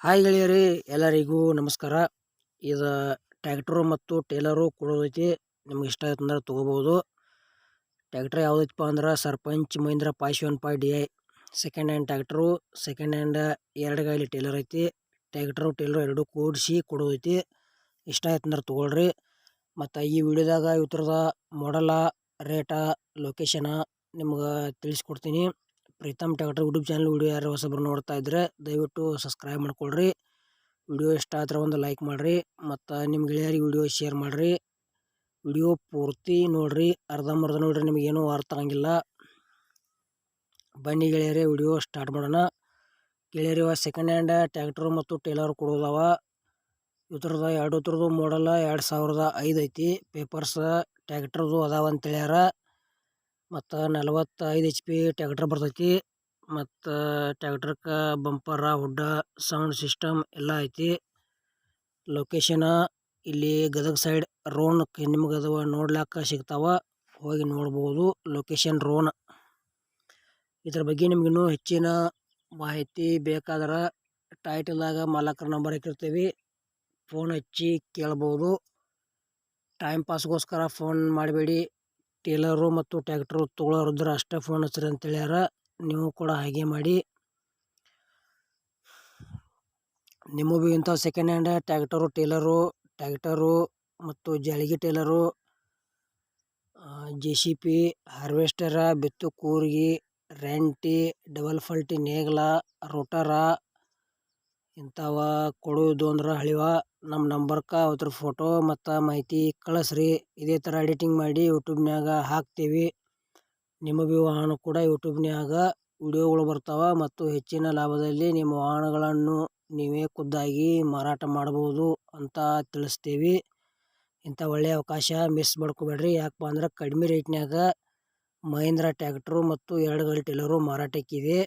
Hi ಗೆಳೆಯರಿ, ಎಲ್ಲರಿಗೂ ನಮಸ್ಕಾರ. ಇದು ಟ್ಯಾಕ್ಟ್ರು ಮತ್ತು ಟೇಲರು ಕೊಡೋದೈತಿ, ನಿಮ್ಗೆ ಇಷ್ಟ ಆಯ್ತು ಅಂದ್ರೆ ತೊಗೋಬೋದು. ಟ್ಯಾಕ್ಟ್ರ್ ಯಾವುದೈತಪ್ಪ ಅಂದ್ರೆ ಸರ್ಪಂಚ್ ಮಹೀಂದ್ರ ಪಾಶ್ one Pai D I. Second hand tractor second hand ಎರಡು ಗಾಯಲಿ ಟೇಲರ್ ಐತಿ. ಟ್ಯಾಕ್ಟ್ರು, ಟೇಲರ್ ಎರಡೂ ಕೂಡಿಸಿ ಕೊಡೋದೈತಿ. ಇಷ್ಟ ಆಯ್ತು ಅಂದ್ರೆ ತೊಗೊಳ್ರಿ. ಮತ್ತು ಈ ವಿಡಿಯೋದಾಗ ಇವ್ರದ ಮಾಡಲ ರೇಟ ಲೊಕೇಶನ ನಿಮ್ಗೆ ತಿಳಿಸ್ಕೊಡ್ತೀನಿ. Preetam tractor YouTube channel video ಯಾರು ಹೊಸಬ್ರು ನೋಡ್ತಾ ಇದ್ರೆ ದಯವಿಟ್ಟು ಸಬ್ಸ್ಕ್ರೈಬ್ ಮಾಡ್ಕೊಳ್ರಿ. ವಿಡಿಯೋ ಇಷ್ಟ ಆದ್ರೆ ಒಂದು ಲೈಕ್ ಮಾಡಿರಿ ಮತ್ತು ನಿಮ್ಮ ಗೆಳೆಯರಿಗೆ ವಿಡಿಯೋ ಶೇರ್ ಮಾಡಿರಿ. ವಿಡಿಯೋ ಪೂರ್ತಿ ನೋಡಿರಿ. ಅರ್ಧಂಬರ್ಧ ನೋಡ್ರಿ ನಿಮಗೇನು ಅರ್ಥ ಆಗಂಗಿಲ್ಲ. ಬನ್ನಿ ಗೆಳೆಯರೇ, ವಿಡಿಯೋ ಸ್ಟಾರ್ಟ್ ಮಾಡೋಣ. ಗೆಳೆಯರಿ ಸೆಕೆಂಡ್ ಹ್ಯಾಂಡ್ ಟ್ಯಾಕ್ಟ್ರು ಮತ್ತು ಟೇಲರ್ ಕೊಡೋದವ. ಇದ್ರದ ಎರಡು ಥರದ್ದು ಮಾಡಲ್ಲ ಎರಡು ಸಾವಿರದ ಐದು ಐತಿ. ಪೇಪರ್ಸ್ ಟ್ಯಾಕ್ಟ್ರದು ಅದಾವ ಅಂತೇಳ್ಯಾರ. ಮತ್ತು ನಲವತ್ತೈದು ಎಚ್ ಪಿ ಟ್ಯಾಕ್ಟ್ರ್ ಬರ್ತೈತಿ. ಮತ್ತು ಟ್ಯಾಕ್ಟ್ರಕ್ಕೆ ಬಂಪರ ಹುಡ್ಡ ಸೌಂಡ್ ಸಿಸ್ಟಮ್ ಎಲ್ಲ ಐತಿ. ಲೊಕೇಶನ ಇಲ್ಲಿ ಗದಗ ಸೈಡ್ ರೋನ್ ನಿಮ್ಗೆ ಅದು ನೋಡ್ಲಾಕ ಸಿಗ್ತಾವ. ಹೋಗಿ ನೋಡ್ಬೋದು ಲೊಕೇಶನ್ ರೋನ್. ಇದ್ರ ಬಗ್ಗೆ ನಿಮ್ಗಿನ್ನೂ ಹೆಚ್ಚಿನ ಮಾಹಿತಿ ಬೇಕಾದ್ರೆ ಟೈಟಲ್ದಾಗ ಮಾಲಕರ ನಂಬರ್ ಹಾಕಿರ್ತೀವಿ. ಫೋನ್ ಹಚ್ಚಿ ಕೇಳ್ಬೋದು. ಟೈಮ್ ಪಾಸ್ಗೋಸ್ಕರ ಫೋನ್ ಮಾಡಬೇಡಿ. ಟೇಲರು ಮತ್ತು ಟ್ಯಾಕ್ಟ್ರು ತೊಗೊಳೋರಿದ್ರೆ ಅಷ್ಟೇ ಫೋನ್ ಹಚ್ಚಿರಿ ಅಂತೇಳ್ಯಾರ. ನೀವು ಕೂಡ ಹಾಗೆ ಮಾಡಿ. ನಿಮಗೂ ಇಂಥ second hand tractor trailer tractor ಮತ್ತು ಜಾಳಿಗೆ trailer J C B harvester ಬಿತ್ತು ಕೂರ್ಗಿ, ರೆಂಟಿ ಡಬಲ್ ಫಲ್ಟಿ ನೇಗ್ಲ ರೋಟರ ಇಂಥವ ಕೊಡುವುದು ಅಂದ್ರೆ ಹಳಿವ. ನಮ್ಮ ನಂಬರ್ಕ ಅವ್ರ ಫೋಟೋ ಮತ್ತು ಮಾಹಿತಿ ಕಳಿಸ್ರಿ. ಇದೇ ಥರ ಎಡಿಟಿಂಗ್ ಮಾಡಿ ಯೂಟ್ಯೂಬ್ನ್ಯಾಗ ಹಾಕ್ತೀವಿ. ನಿಮಗೆ ವಾಹನ ಕೂಡ ಯೂಟ್ಯೂಬ್ನ್ಯಾಗ ವಿಡಿಯೋಗಳು ಬರ್ತಾವೆ ಮತ್ತು ಹೆಚ್ಚಿನ ಲಾಭದಲ್ಲಿ ನಿಮ್ಮ ವಾಹನಗಳನ್ನು ನೀವೇ ಖುದ್ದಾಗಿ ಮಾರಾಟ ಮಾಡ್ಬೋದು ಅಂತ ತಿಳಿಸ್ತೀವಿ. ಇಂಥ ಒಳ್ಳೆಯ ಅವಕಾಶ ಮಿಸ್ ಮಾಡ್ಕೋಬೇಡ್ರಿ. ಯಾಕಪ್ಪ ಅಂದ್ರೆ ಕಡಿಮೆ ರೇಟ್ನ್ಯಾಗ ಮಹೇಂದ್ರ ಟ್ಯಾಕ್ಟ್ರು ಮತ್ತು ಎರಡು ಗಾಡಿ ಮಾರಾಟಕ್ಕಿದೆ.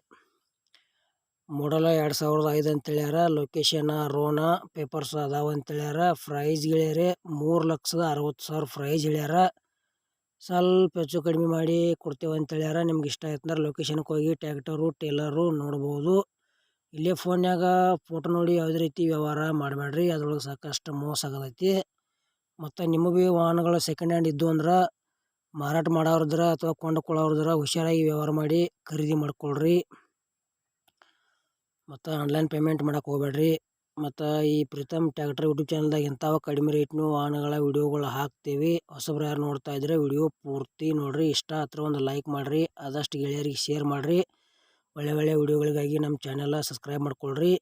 ಮಾಡಲ ಎರಡು ಸಾವಿರದ ಐದು ಅಂತೇಳ್ಯಾರ ಲೊಕೇಶನ್ ರೋಣ ಪೇಪರ್ಸ್ ಅದಾವ ಅಂತ ಹೇಳ್ಯಾರ ಪ್ರೈಸ್ ಗೆಳೆಯರೆ, ಮೂರು ಲಕ್ಷದ ಅರವತ್ತು ಸಾವಿರ ಪ್ರೈಸ್ ಹೇಳ್ಯಾರ ಸ್ವಲ್ಪ ಹೆಚ್ಚು ಕಡಿಮೆ ಮಾಡಿ ಕೊಡ್ತೇವೆ ಅಂತ ಹೇಳ್ಯಾರ ನಿಮ್ಗೆ ಇಷ್ಟ ಆಯ್ತು ಅಂದ್ರೆ ಲೊಕೇಶನ್ಗೆ ಹೋಗಿ ಟ್ಯಾಕ್ಟರು ಟೇಲರು ನೋಡ್ಬೋದು. ಇಲ್ಲೇ ಫೋನ್ಯಾಗ ಫೋಟೋ ನೋಡಿ ಯಾವುದೇ ರೀತಿ ವ್ಯವಹಾರ ಮಾಡಬೇಡ್ರಿ ಅದ್ರೊಳಗೆ ಸಾಕಷ್ಟು ಮೋಸ ಆಗತೈತಿ. ಮತ್ತು ನಿಮಗೆ ವಾಹನಗಳು ಸೆಕೆಂಡ್ ಹ್ಯಾಂಡ್ ಇದ್ದು ಅಂದ್ರೆ, ಮಾರಾಟ ಮಾಡೋರ್ದ್ರ ಅಥವಾ ಕೊಂಡುಕೊಳ್ಳೋರ್ದ್ರ ಹುಷಾರಾಗಿ ವ್ಯವಹಾರ ಮಾಡಿ ಖರೀದಿ ಮಾಡ್ಕೊಳ್ರಿ. ಮತ್ತು ಆನ್ಲೈನ್ ಪೇಮೆಂಟ್ ಮಾಡಕ್ಕೆ ಹೋಗ್ಬೇಡ್ರಿ ಮತ್ತು ಈ ಪ್ರೀತಮ್ ಟ್ಯಾಕ್ಟರ್ ಯೂಟ್ಯೂಬ್ ಚಾನಲ್ದಾಗ ಇಂಥವ ಕಡಿಮೆ ರೇಟ್ನು ವಾಹನಗಳ ವಿಡಿಯೋಗಳು ಹಾಕ್ತೀವಿ. ಹೊಸಬ್ರು ಯಾರು ನೋಡ್ತಾ ಇದ್ರೆ ವಿಡಿಯೋ ಪೂರ್ತಿ ನೋಡಿರಿ. ಇಷ್ಟ ಹತ್ರ ಒಂದು ಲೈಕ್ ಮಾಡಿರಿ. ಆದಷ್ಟು ಗೆಳೆಯರಿಗೆ ಶೇರ್ ಮಾಡಿರಿ. ಒಳ್ಳೆ ಒಳ್ಳೆ ವಿಡಿಯೋಗಳಿಗಾಗಿ ನಮ್ಮ ಚಾನೆಲ್ ಸಬ್ಸ್ಕ್ರೈಬ್ ಮಾಡ್ಕೊಳ್ರಿ.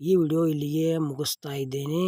ಈ ವಿಡಿಯೋ ಇಲ್ಲಿಗೆ ಮುಗಿಸ್ತಾ ಇದ್ದೇನೆ.